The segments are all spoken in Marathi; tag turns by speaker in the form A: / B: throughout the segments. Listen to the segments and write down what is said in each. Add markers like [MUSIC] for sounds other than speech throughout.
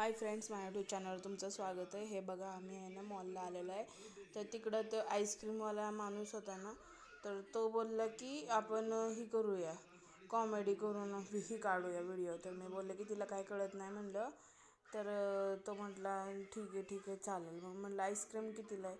A: हाय फ्रेंड्स माझ्या यूट्यूब चॅनलवर तुमचं स्वागत आहे. हे बघा आम्ही आहे ना मॉलला आलेलो आहे. तर तिकडं तो आईस्क्रीमवाला माणूस होता ना तर तो बोलला की आपण ही करूया. कॉमेडी करून ही काढूया व्हिडिओ तर मी बोलले की तिला काय कळत नाही म्हणलं. तर तो म्हटला ठीक आहे ठीक आहे चालेल. मग म्हणलं आईस्क्रीम कितीला आहे?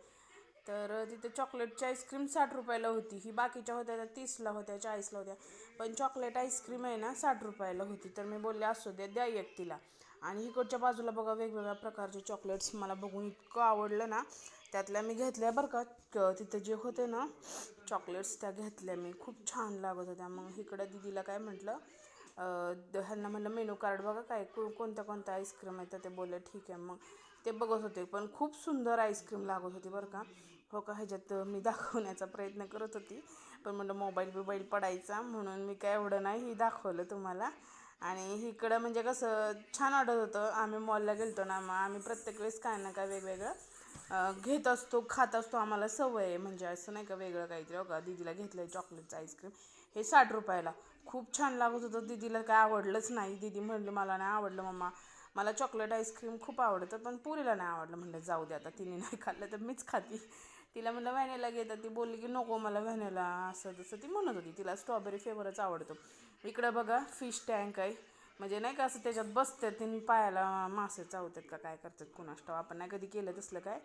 A: तर तिथे चॉकलेटची आईस्क्रीम साठ रुपयाला होती. ही बाकीच्या होत्या त्या तीसला होत्या चाळीसला होत्या. पण चॉकलेट आईस्क्रीम आहे ना साठ रुपयाला होती. तर मी बोलले असू दे द्या एक तिला. आणि इकडच्या बाजूला बघा वेगवेगळ्या प्रकारचे चॉकलेट्स मला बघून इतकं आवडलं ना त्यातल्या मी घेतल्या बरं का. तिथे जे होते ना चॉकलेट्स त्या घेतल्या मी. खूप छान लागत होत्या. मग इकडं दिदीला काय म्हटलं द- ह्यांना म्हणलं मेनू कार्ड बघा काय को कोणत्या कोणत्या आईस्क्रीम आहेत तर ते बोलले ठीक आहे. मग ते बघत होते. पण खूप सुंदर आईस्क्रीम लागत होती बरं का. हो का ह्याच्यात मी [LAUGHS] दाखवण्याचा प्रयत्न करत होती. पण म्हणलं मोबाईल बिबाईल पडायचा म्हणून मी काय एवढं नाही दाखवलं तुम्हाला. आणि इकडं म्हणजे कसं छान वाटत होतं. आम्ही मॉलला गेलतो ना मग आम्ही प्रत्येक वेळेस काय ना काय वेगवेगळं घेत असतो खात असतो आम्हाला सवय. आहे म्हणजे असं नाही का वेगळं काहीतरी हो का? दीदीला घेतलं आहे चॉकलेटचं आईस्क्रीम हे साठ रुपयाला. खूप छान लागत होतं. दीदीला काय आवडलंच नाही. दीदी म्हणली मला नाही आवडलं मम्मा. मला चॉकलेट आईस्क्रीम खूप आवडतं पण पुरीला नाही आवडलं. म्हणलं जाऊ दे आता तिने नाही खाल्लं तर मीच खाती. तिला म्हणलं व्हॅनेला घेतात ती बोलली की नको मला व्हॅनेला. असं तसं ती म्हणत होती. तिला स्ट्रॉबेरी फ्लेवरच आवडतो. इकडं बघा फिश टँक आहे. म्हणजे नाही का असं त्याच्यात बसतात तिने पायाला मासे चावतात का काय करतात कुणा ठाव आपण नाही कधी केलं तसलं काय.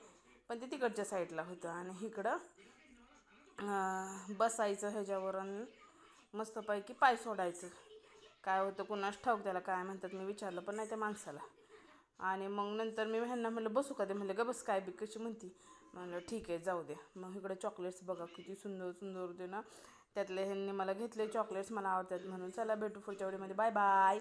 A: पण ते तिकडच्या साईडला होतं. आणि इकडं बसायचं ह्याच्यावर आणि मस्तपैकी पाय सोडायचं. काय होतं कुणास ठाऊक त्याला काय म्हणतात मी विचारलं पण नाही त्या माणसाला. आणि मग नंतर मी ह्यांना म्हणलं बसू का ते म्हणलं ग बस काय बी कशी म्हणती? म्हणलं ठीक आहे जाऊ दे. मग इकडे चॉकलेट्स बघा किती सुंदर सुंदर होते ना. त्यातले ह्यांनी मला घेतले चॉकलेट्स मला आवडतात म्हणून चला भेटू पुढच्या वेळेमध्ये बाय बाय.